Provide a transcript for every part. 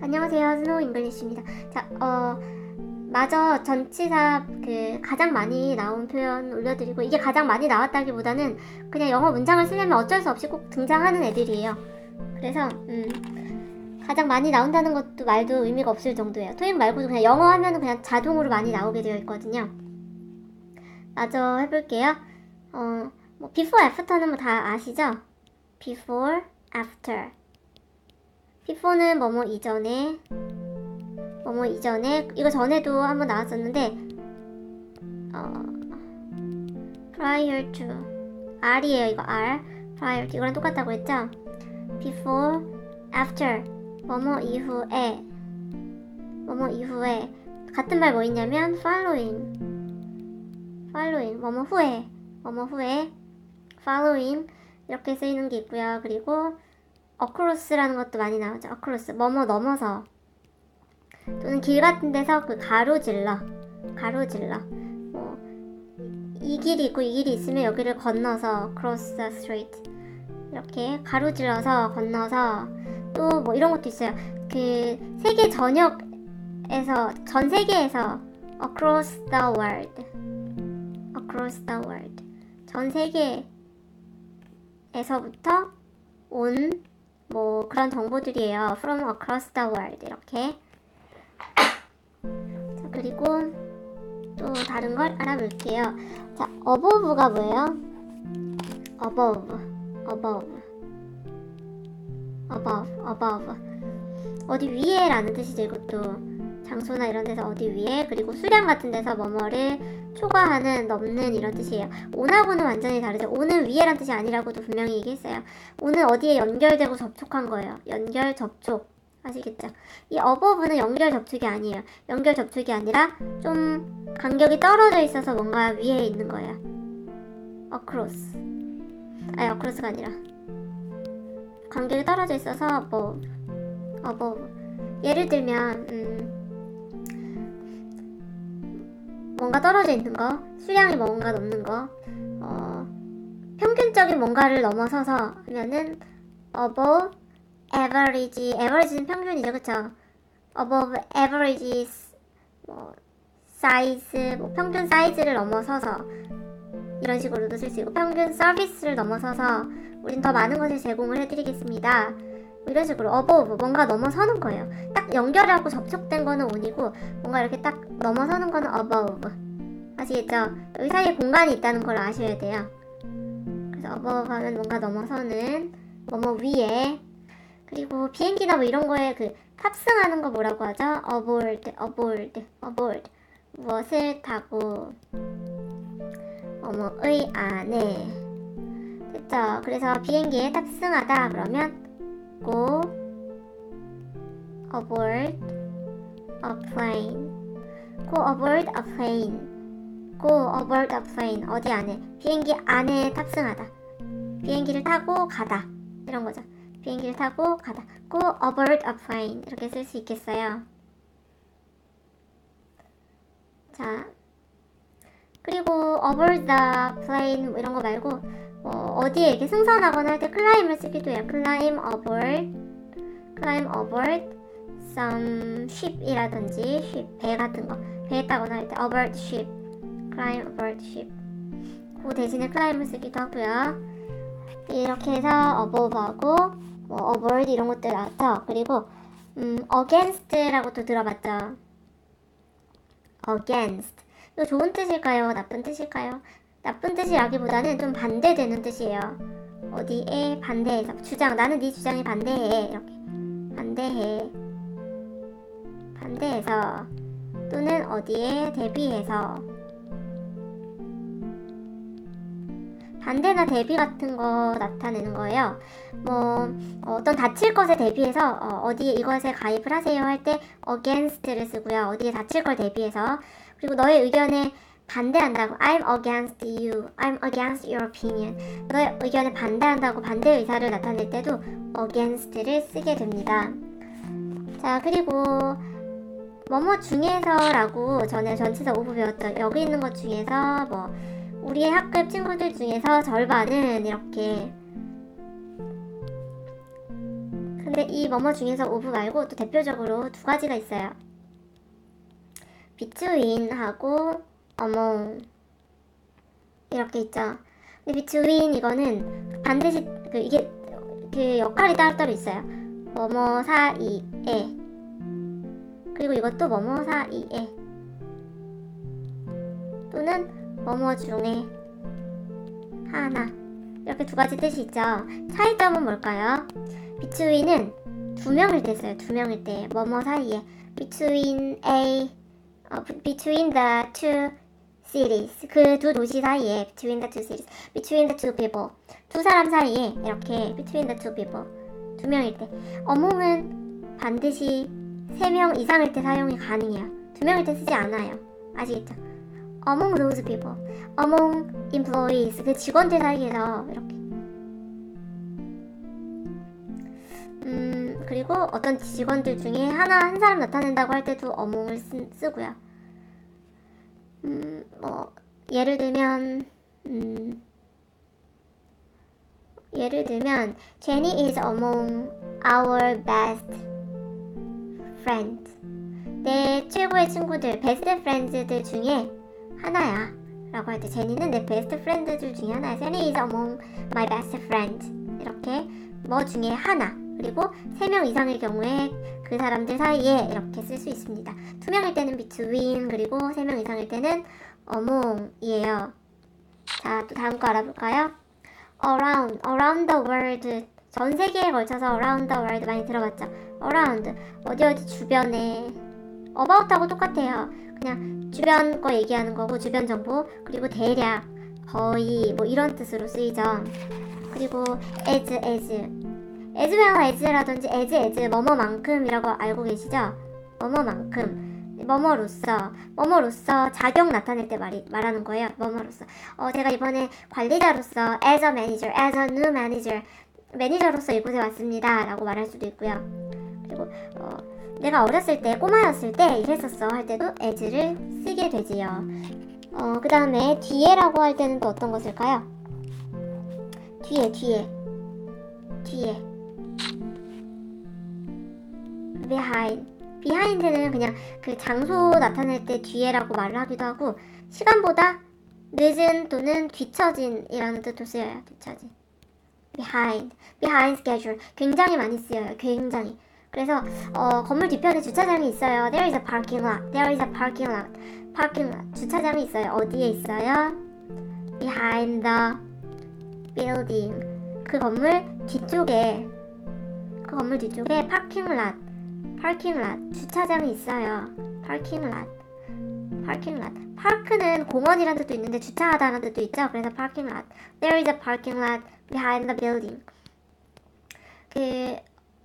안녕하세요. 스노우 잉글리쉬입니다. 자, 어, 마저 전치사 그 가장 많이 나온 표현 올려드리고 이게 가장 많이 나왔다기보다는 그냥 영어 문장을 쓰려면 어쩔 수 없이 꼭 등장하는 애들이에요. 그래서 음, 가장 많이 나온다는 것도 말도 의미가 없을 정도예요. 토익 말고도 그냥 영어 하면은 그냥 자동으로 많이 나오게 되어 있거든요. 마저 해볼게요. 어, 뭐 before, after는 뭐 다 아시죠? before, after. Before는 뭐뭐 이전에, 뭐뭐 이전에, 이거 전에도 한번 나왔었는데, 어, prior to, R이에요, 이거 R. prior to, 이거랑 똑같다고 했죠? before, after, 뭐뭐 이후에, 뭐뭐 이후에, 같은 말 뭐 있냐면, following, following, 뭐뭐 후에, 뭐뭐 후에, following, 이렇게 쓰이는 게 있고요. 그리고, across라는 것도 많이 나오죠. across, 뭐뭐 넘어서. 또는 길 같은 데서 그 가로질러, 가로질러. 뭐, 이 길이 있고 이 길이 있으면 여기를 건너서 cross the street. 이렇게 가로질러서 건너서 또 뭐 이런 것도 있어요. 그 세계 전역에서 전 세계에서 across the world, across the world, 전 세계에서부터 온 뭐 그런 정보들이에요. From across the world 이렇게. 자 그리고 또 다른 걸 알아볼게요. 자 above가 뭐예요? above, above, above, above. 어디 위에라는 뜻이죠. 이것도 장소나 이런 데서 어디 위에 그리고 수량 같은 데서 뭐뭐를 초과하는 넘는 이런 뜻이에요. 온하고는 완전히 다르죠. 온은 위에란 뜻이 아니라고도 분명히 얘기했어요. 온은 어디에 연결되고 접촉한 거예요. 연결 접촉 아시겠죠? 이 어버브는 연결 접촉이 아니에요. 연결 접촉이 아니라 좀 간격이 떨어져 있어서 뭔가 위에 있는 거예요. across 아니 across가 아니라 간격이 떨어져 있어서 뭐 above 예를 들면 음, 뭔가 떨어져 있는 거, 수량이 뭔가 넘는 거, 어, 평균적인 뭔가를 넘어서서 하면은 above average, average는 평균이죠, 그쵸? above average 뭐 size, 뭐 평균 사이즈를 넘어서서 이런 식으로도 쓸 수 있고 평균 서비스를 넘어서서 우린 더 많은 것을 제공을 해드리겠습니다. 뭐 이런 식으로 above 뭔가 넘어서는 거예요. 딱 연결하고 접촉된 거는 온이고 뭔가 이렇게 딱 넘어서는 거는 above. 아시겠죠? 여기 사이에 공간이 있다는 걸 아셔야 돼요. 그래서 above 하면 뭔가 넘어서는 뭐뭐 위에 그리고 비행기나 뭐 이런 거에 그 탑승하는 거 뭐라고 하죠? aboard, aboard, 무엇을 타고 뭐뭐의 안에 됐죠? 그래서 비행기에 탑승하다 그러면 go aboard a plane. go aboard a plane. go aboard a plane. 어디 안에? 비행기 안에 탑승하다. 비행기를 타고 가다. 이런 거죠. 비행기를 타고 가다. go aboard a plane. 이렇게 쓸 수 있겠어요. 자. 그리고 aboard the plane 뭐 이런 거 말고 어, 어디에 이렇게 승선하거나 할 때 climb을 쓰기도 해요. climb aboard, climb aboard some ship이라든지 ship, 배 같은 거 배에 타거나 할 때 aboard ship, climb aboard ship. 그 대신에 climb을 쓰기도 하고요. 이렇게 해서 above하고 뭐 aboard 이런 것들 나왔죠. 그리고 음, against라고 또 들어봤죠. against. 이거 좋은 뜻일까요? 나쁜 뜻일까요? 나쁜 뜻이 라기보다는 좀 반대되는 뜻이에요. 어디에 반대해서 주장 나는 네 주장에 반대해 이렇게 반대해 반대해서 또는 어디에 대비해서 반대나 대비 같은 거 나타내는 거예요. 뭐 어떤 다칠 것에 대비해서 어, 디에 이것에 가입을 하세요 할 때 against를 쓰고요. 어디에 다칠 걸 대비해서 그리고 너의 의견에 반대한다고. I'm against you, I'm against your opinion. 너의 의견에 반대한다고 반대 의사를 나타낼 때도 against를 쓰게 됩니다. 자 그리고 뭐뭐 중에서라고 전에 전치사 오브 배웠죠 여기 있는 것 중에서 뭐 우리의 학급 친구들 중에서 절반은 이렇게. 그 근데 이 뭐뭐 중에서 오브 말고 또 대표적으로 두 가지가 있어요. between하고 among 이렇게 있죠. 근데 between 이거는 반드시 그 이게 그 역할이 따로따로 있어요. 뭐뭐 사이에 그리고 이것도 뭐뭐 사이에 또는 뭐뭐 중에 하나 이렇게 두 가지 뜻이 있죠. 차이점은 뭘까요? between은 두 명일 때 써요. 두 명일 때 뭐뭐 사이에 between a 어, between the two cities 그 두 도시 사이에 between the two cities between the two people 두 사람 사이에 이렇게 between the two people 두 명일 때 어몽은 반드시 세 명 이상일 때 사용이 가능해요. 두 명일 때 쓰지 않아요. 아시겠죠? among those people, among employees 그 직원들 사이에서 이렇게 음 그리고 어떤 직원들 중에 하나 한 사람 나타낸다고 할 때도 among을 쓰, 쓰고요. 음 뭐 예를 들면 음 예를 들면 Jenny is among our best friends. 내 최고의 친구들, 베스트 프렌즈들 중에 하나야. 라고 할 때 제니는 내 베스트 프렌드들 중에 하나야. Jenny is among my best friends. 이렇게 뭐 중에 하나. 그리고 세명 이상의 경우에 그 사람들 사이에 이렇게 쓸 수 있습니다. 두 명일 때는 between 그리고 세명 이상일 때는 among이에요. 자, 또 다음 거 알아볼까요? around, around the world. 전 세계에 걸쳐서 around the world 많이 들어봤죠? around, 어디 어디 주변에. about하고 똑같아요. 그냥 주변 거 얘기하는 거고, 주변 정보. 그리고 대략, 거의, 뭐 이런 뜻으로 쓰이죠. 그리고 as, as. Well as라든지 as, as, 뭐뭐만큼이라고 알고 계시죠? 뭐뭐만큼. 뭐뭐로서, 뭐뭐로서 자격 나타낼 때 말이, 말하는 거예요. 뭐뭐로서. 어, 제가 이번에 관리자로서 as a manager, as a new manager, 매니저로서 이곳에 왔습니다. 라고 말할 수도 있고요. 그리고 어, 내가 어렸을 때, 꼬마였을 때 이랬었어 할 때도 as를 쓰게 되지요. 어, 그 다음에 뒤에라고 할 때는 또 어떤 거 쓸까요? 뒤에, 뒤에, 뒤에. Behind. behind는 그냥 그 장소 나타낼 때 뒤에라고 말을 하기도 하고 시간보다 늦은 또는 뒤처진이라는 뜻도 쓰여요. 뒤처진. behind, behind schedule 굉장히 많이 쓰여요. 굉장히. 그래서 어, 건물 뒤편에 주차장이 있어요. There is a parking lot. There is a parking lot. parking lot. 주차장이 있어요. 어디에 있어요? Behind the building. 그 건물 뒤쪽에 그 건물 뒤쪽에 parking lot. Lot. 주차장이 있어요. parking lot. 파크는 공원이라는 뜻도 있는데 주차하다는 뜻도 있죠. 그래서 lot. There is a parking lot behind the building. 그,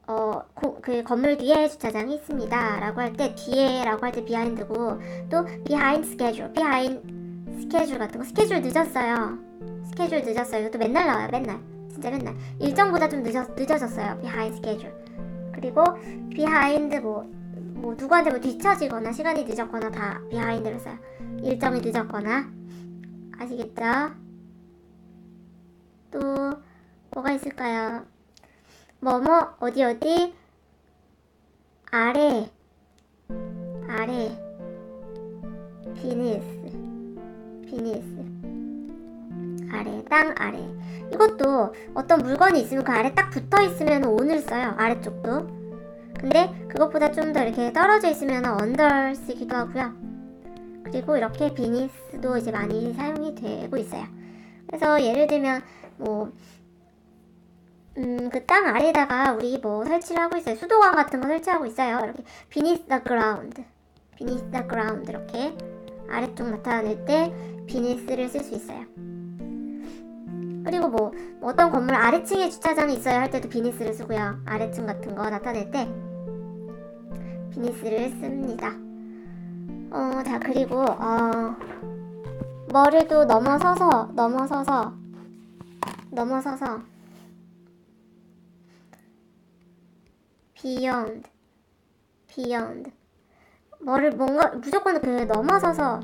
어, 고, 그 건물 뒤에 주차장이 있습니다. 라고 할 때 뒤에 라고 할 때 behind고 또 behind schedule, behind schedule 같은 거 스케줄 늦었어요. 스케줄 늦었어요. 이것도 맨날 나와요. 맨날. 진짜 맨날. 일정보다 좀 늦어, 늦어졌어요. behind schedule. 그리고 behind 뭐, 뭐 누구한테 뭐 뒤처지거나 시간이 늦었거나 다 behind를 써요. 일정이 늦었거나. 아시겠죠? 또 뭐가 있을까요? 뭐뭐? 어디 어디? 아래. 아래. 비니스. 비니스. 아래. 땅 아래. 이것도 어떤 물건이 있으면 그 아래 딱 붙어 있으면 온을 써요. 아래쪽도 근데 그것보다 좀 더 이렇게 떨어져 있으면 언더 쓰기도 하고요 그리고 이렇게 비니스도 이제 많이 사용이 되고 있어요 그래서 예를 들면 뭐 음, 그 땅 아래에다가 우리 뭐 설치를 하고 있어요. 수도관 같은 거 설치하고 있어요. 이렇게 beneath the ground. beneath the ground 이렇게 아래쪽 나타낼 때 beneath를 쓸 수 있어요. 그리고 뭐, 뭐 어떤 건물 아래층에 주차장이 있어야 할 때도 beneath를 쓰고요. 아래층 같은 거 나타낼 때 beneath를 씁니다. 어, 자 그리고 어, 뭐를 또 넘어서서 넘어서서 넘어서서 beyond, beyond. 뭐를 뭔가 무조건 그 넘어서서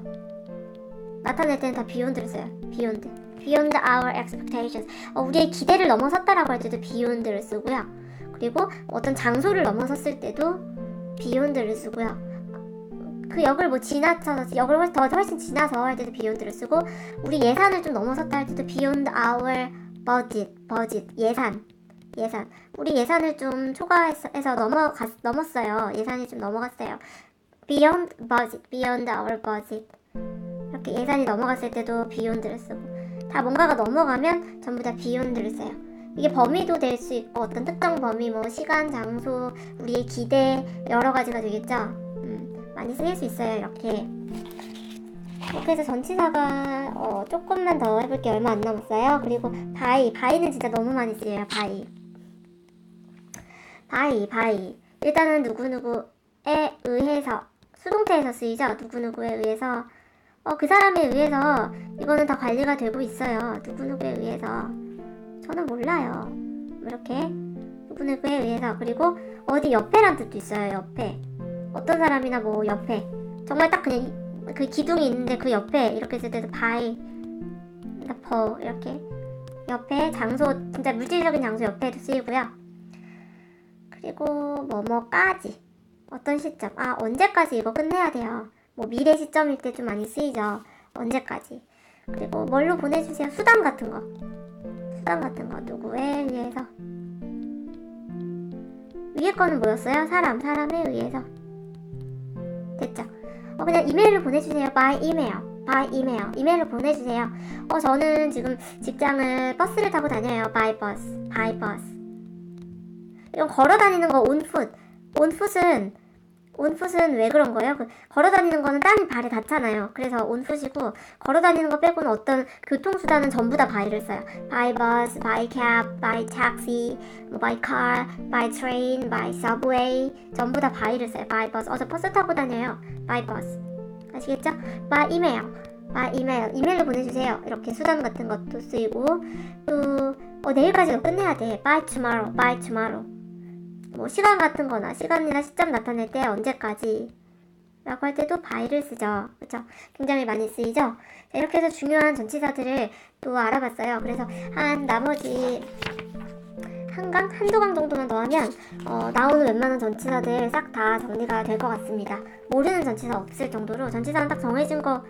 나타낼 때는 다 beyond를 써요. beyond, beyond our expectations. 어, 우리의 기대를 넘어섰다라고 할 때도 beyond를 쓰고요. 그리고 어떤 장소를 넘어섰을 때도 beyond를 쓰고요. 그 역을 뭐 지나쳐서 역을 훨- 더 훨씬 지나서 할 때도 beyond를 쓰고 우리 예산을 좀 넘어섰다 할 때도 beyond our budget, budget 예산, 예산. 우리 예산을 좀 초과해서 해서 넘어갔 넘었어요. 예산이 좀 넘어갔어요. beyond budget, beyond our budget. 이렇게 예산이 넘어갔을 때도 beyond를 쓰고 다 뭔가가 넘어가면 전부 다 beyond를 써요. 이게 범위도 될 수 있고 어떤 특정 범위 뭐 시간, 장소, 우리의 기대 여러 가지가 되겠죠. 음, 많이 쓰일 수 있어요. 이렇게. 이렇게 해서 전치사가 어, 조금만 더 해볼 게 얼마 안 남았어요. 그리고 바이, 바이는 진짜 너무 많이 쓰여요. 바이. 바이, 바이. 일단은 누구누구에 의해서 수동태에서 쓰이죠. 누구누구에 의해서 어, 그 사람에 의해서 이거는 다 관리가 되고 있어요. 누구누구에 의해서. 저는 몰라요. 뭐 이렇게 누구누구에 의해서 그리고 어디 옆에란 뜻도 있어요. 옆에 어떤 사람이나 뭐 옆에 정말 딱 그냥 이- 그 기둥이 있는데 그 옆에 이렇게 있을 때도 바이 퍼 이렇게 옆에 장소 진짜 물질적인 장소 옆에도 쓰이고요. 그리고 뭐뭐까지 어떤 시점 아 언제까지 이거 끝내야 돼요. 뭐 미래 시점일 때 좀 많이 쓰이죠. 언제까지 그리고 뭘로 보내주세요. 수단 같은 거 수단 같은 거 누구에 의해서 위에 거는 뭐였어요? 사람 사람에 의해서 됐죠? 어 그냥 이메일을 보내주세요. by email by email 이메일을 보내주세요. 어 저는 지금 직장을 버스를 타고 다녀요. by bus by bus 이건 걸어 다니는 거 on foot on foot은 foot은 왜 그런 거예요? 그 걸어 다니는 거는 땀이 발에 닿잖아요. 그래서 on foot이고 걸어 다니는 거 빼고는 어떤 교통수단은 전부 다 by를 써요. by bus, by cab, by taxi, 뭐 by car, by train, 전부 다 by를 써요. by bus. 어저 버스 타고 다녀요. by bus. 아시겠죠? by email. email. 이메일로 보내주세요. 이렇게 수단 같은 것도 쓰이고 또 어, 내일까지 너 끝내야 돼. by tomorrow. by. 뭐 시간 같은 거나 시간이나 시점 나타낼 때 언제까지 라고 할 때도 by를 쓰죠. 그렇죠? 굉장히 많이 쓰이죠? 자, 이렇게 해서 중요한 전치사들을 또 알아봤어요. 그래서 한 나머지 한 강, 한두 강 정도만 더 하면 어, 나오는 웬만한 전치사들 싹 다 정리가 될 것 같습니다. 모르는 전치사 없을 정도로 전치사는 딱 정해진 거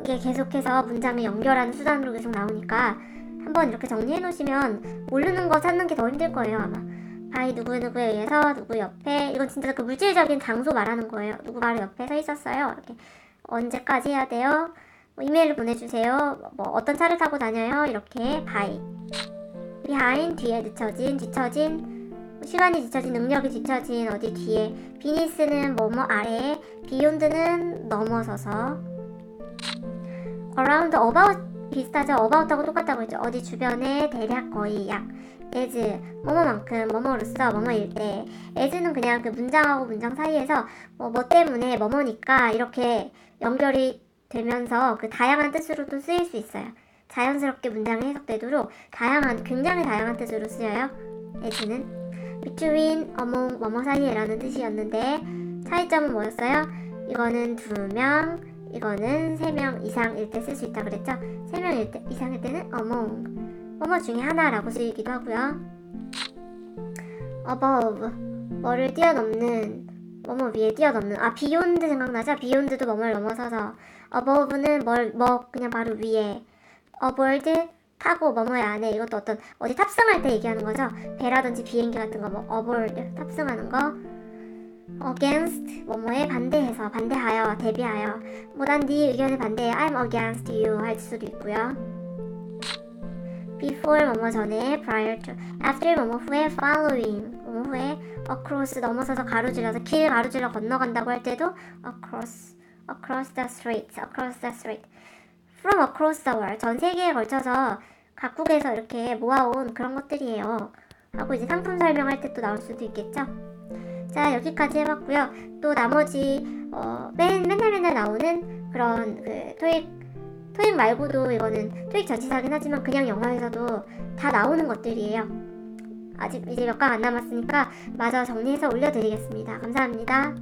이게 계속해서 문장을 연결하는 수단으로 계속 나오니까 한번 이렇게 정리해 놓으시면 모르는 거 찾는 게 더 힘들 거예요 아마. 바이 누구누구에 의해서 누구 옆에 이건 진짜 그 물질적인 장소 말하는 거예요. 누구 바로 옆에 서 있었어요. 이렇게 언제까지 해야 돼요? 뭐 이메일을 보내주세요. 뭐 어떤 차를 타고 다녀요? 이렇게 바이 behind 뒤에 늦춰진 뒤처진 시간이 뒤처진 능력이 뒤처진 어디 뒤에 비니스는 뭐뭐 아래에 beyond는 넘어서서 around about 비슷하죠 about하고 똑같다고 했죠 어디 주변에 대략 거의 약 as 뭐뭐만큼 뭐뭐로서 뭐뭐일 때 as는 그냥 그 문장하고 문장 사이에서 뭐, 뭐 때문에 뭐뭐니까 이렇게 연결이 되면서 그 다양한 뜻으로도 쓰일 수 있어요 자연스럽게 문장이 해석되도록 다양한 굉장히 다양한 뜻으로 쓰여요 as는 between among 뭐뭐 사이에라는 뜻이었는데 차이점은 뭐였어요? 이거는 두 명, 이거는 세 명 이상일 때 쓸 수 있다 그랬죠? 세 명 이상일 때는 among 뭐뭐 중에 하나라고 쓰이기도 하고요. above 뭐를 뛰어넘는 뭐뭐 위에 뛰어넘는 아 beyond 생각나죠? beyond도 뭐뭐를 넘어서서 above는 뭘 뭐 그냥 바로 위에 aboard 타고 뭐뭐의 안에 이것도 어떤 어디 탑승할 때 얘기하는 거죠. 배라든지 비행기 같은 거뭐 aboard 탑승하는 거 against 뭐뭐에 반대해서 반대하여 대비하여 뭐 난 네 의견에 반대해 I'm against you 할 수도 있고요. Before 뭐뭐 전에 prior to after 뭐뭐 후에 following 뭐뭐 후에 across 넘어서서 가로질러서 길 가로질러 건너간다고 할 때도 across across the street across the street from across the world 전 세계에 걸쳐서 각국에서 이렇게 모아온 그런 것들이에요. 하고 이제 상품 설명할 때 또 나올 수도 있겠죠. 자 여기까지 해봤고요. 또 나머지 어, 맨 맨날 맨날 나오는 그런 그 토익 토익 말고도 이거는 토익 전치사긴 하지만 그냥 영어에서도 다 나오는 것들이에요. 아직 이제 몇 강 안 남았으니까 마저 정리해서 올려드리겠습니다. 감사합니다.